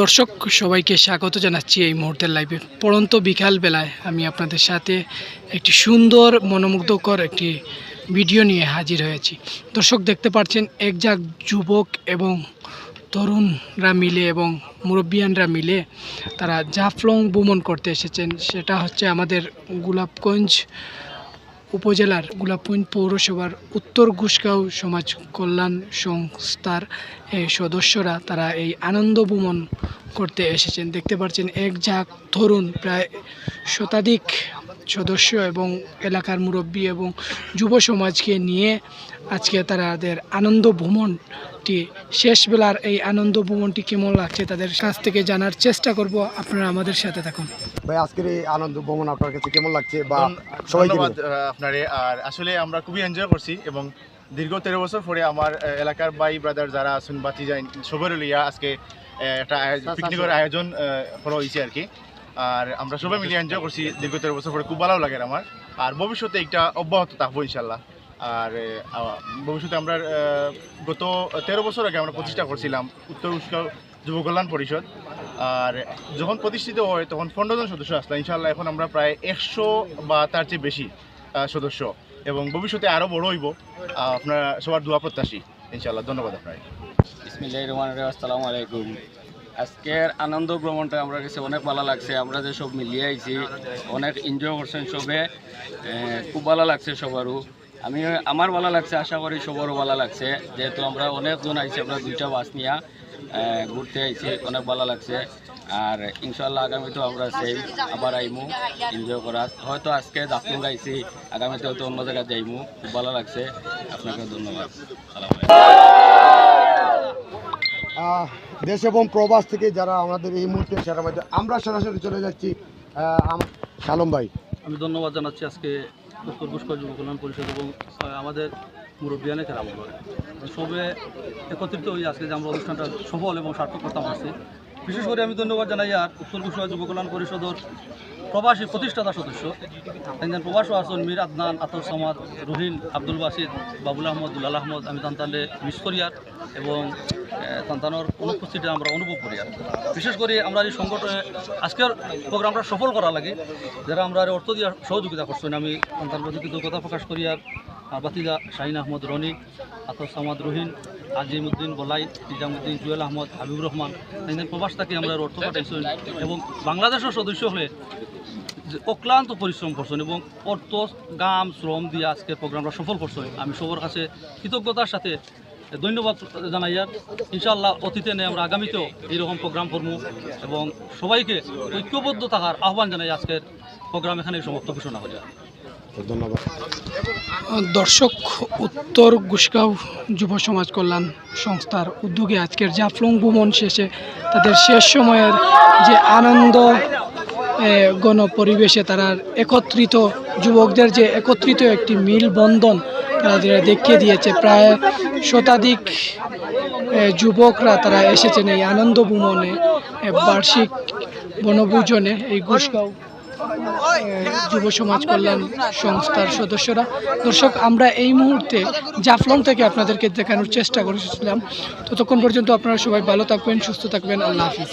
দর্শক, সবাইকে স্বাগত জানাচ্ছি এই মুহূর্তের লাইভে পড়ন্ত বিকাল বেলায় আমি আপনাদের সাথে একটি সুন্দর, মনোমুগ্ধকর একটি ভিডিও নিয়ে হাজির হয়েছি। দর্শক, দেখতে পাচ্ছেন এক যাক যুবক এবং তরুণরা মিলে এবং মুরব্বিয়ানরা মিলে তারা জাফলং ভ্রমণ করতে এসেছেন। সেটা হচ্ছে আমাদের গোলাপগঞ্জ উপজেলার গোলাপগঞ্জ পৌরসভার উত্তর ঘুষগাঁও সমাজ কল্যাণ সংস্থার সদস্যরা তারা এই আনন্দ ভ্রমণ করতে এসেছেন। দেখতে পাচ্ছেন এক ঝাঁক তরুণ প্রায় শতাধিক সদস্য এবং এলাকার মুরব্বী এবং যুব সমাজকে নিয়ে আজকে তাদের আনন্দ ভ্রমণটি শেষ বেলার এই আনন্দ ভ্রমণটি কেমন লাগছে তাদের কাছ থেকে জানার চেষ্টা করব। আপনারা আমাদের সাথে থাকুন। ভাই আজকের এই আনন্দ ভ্রমণ আপনার কাছে কেমন লাগছে বা সবাইকে ধন্যবাদ আপনারে। আর আসলে আমরা খুবই এনজয় করছি এবং দীর্ঘ তেরো বছর পরে আমার এলাকার ভাই ব্রাদার যারা আছেন বাতি যাই সবার লিয়া আজকে একটা পিকনিকের আয়োজন আহ, করা হয়েছে আর কি। আর আমরা সবাই মিলে এনজয় করছি দীর্ঘ তেরো বছর পরে। খুব ভালো লাগে আমার। আর ভবিষ্যতে একটা অব্যাহত থাকব, ইনশাল্লাহ। আর ভবিষ্যতে আমরা গত তেরো বছর আগে আমরা প্রতিষ্ঠা করছিলাম উত্তর উস্কাও যুব কল্যাণ পরিষদ। আর যখন প্রতিষ্ঠিত হয়, তখন পনেরো জন সদস্য আসলাম ইনশাল্লাহ এখন আমরা প্রায় একশো বা তার চেয়ে বেশি সদস্য। এবং ভবিষ্যতে আরও বড় হইব। আপনারা সবার দোয়া প্রত্যাশী, ইনশাল্লাহ। ধন্যবাদ আপনার আসসালামু আলাইকুম। আজকের আনন্দ ভ্রমণটা আমরা কাছে অনেক ভালো লাগছে। আমরা যে সব মিলিয়ে আইছি, অনেক এনজয় করছেন সবে। খুব ভালো লাগছে সবারও। আমি, আমার ভালো লাগছে, আশা করি সবারও ভালো লাগছে। যেহেতু আমরা অনেকজন আইছি, আমরা দুইটা বাস নিয়ে ঘুরতে আইছি, অনেক ভালো লাগছে। আর ইনশাল্লাহ আগামীতেও আমরা সেই আবার আইমু এনজয় করার। হয়তো আজকে দাপুন গাইছি আগামীতে হয়তো অন্য জায়গায় যাইমু। খুব ভালো লাগছে। আপনাকে ধন্যবাদ। দেশ এবং প্রবাস থেকে যারা আমাদের এই মুহূর্তে সেরা আমরা সরাসরি চলে যাচ্ছি শালম ভাই। আমি ধন্যবাদ জানাচ্ছি আজকে উত্তর পুষ্কর যুব কল্যাণ পরিষদ এবং আমাদের মুরব্বিয়ানে খেলা সবে একত্রিত হয়ে আজকে যে আমরা অনুষ্ঠানটা সফল এবং সার্থক করতাম আসছি বিশেষ করে আমি ধন্যবাদ জানাই আর উত্তর পুষ্কর যুব কল্যাণ পরিষদর প্রবাসী প্রতিষ্ঠাতা সদস্য, একজন প্রবাসী আসন মীর আদনান আতর সমাদ, রহিন আব্দুল বাসিদ বাবুল আহমদ, দুলাল আহমদ, আমি তান্তালে মিস করি আর, এবং তান্তানোর অনুপস্থিতি আমরা অনুভব করি আর। বিশেষ করে আমরা এই সংগঠনে, আজকের প্রোগ্রামটা সফল করা লাগে, যারা আমরা অর্থ দিয়ে সহযোগিতা করছেন, আমি সন্তান প্রতি কৃতজ্ঞতা প্রকাশ করি আর বাতিজা শাহিন আহমদ রনি, আতর সামাদ রহিন আজিমুদ্দিন বলাই, নিজামুদ্দিন জুয়েল আহমদ, হাবিবুর রহমান একদিন প্রবাস থেকে আমরা অর্থ পাঠাইছেন এবং বাংলাদেশের সদস্য হলে অক্লান্ত পরিশ্রম করছেন এবং অর্থ, গাম, শ্রম দিয়ে আজকের প্রোগ্রামটা সফল করছেন আমি সবার কাছে কৃতজ্ঞতার সাথে ধন্যবাদ জানাই আর ইনশাআল্লাহ অতীতে নেই আমরা আগামীতেও এইরকম প্রোগ্রাম করব এবং সবাইকে ঐক্যবদ্ধ থাকার আহ্বান জানাই আজকের প্রোগ্রাম এখানে সমাপ্ত, ঘোষণা করি আর। দর্শক, উত্তর গুসগাঁও যুব সমাজ কল্যাণ সংস্থার উদ্যোগে আজকের জাফলং ভ্রমণ শেষে তাদের শেষ সময়ের যে আনন্দ গণ পরিবেশে তারা একত্রিত, যুবকদের যে একত্রিত একটি মিল বন্ধন তারা দেখিয়ে দিয়েছে, প্রায় শতাধিক যুবকরা তারা এসেছেন এই আনন্দ ভ্রমণে বার্ষিক বনভোজনে এই গুসগাঁও। যুব সমাজ কল্যাণ সংস্থার সদস্যরা। দর্শক, আমরা এই মুহূর্তে জাফলং থেকে আপনাদেরকে দেখানোর চেষ্টা করেছিলাম। ততক্ষণ পর্যন্ত আপনারা সবাই ভালো থাকবেন, সুস্থ থাকবেন। আল্লাহ হাফিজ।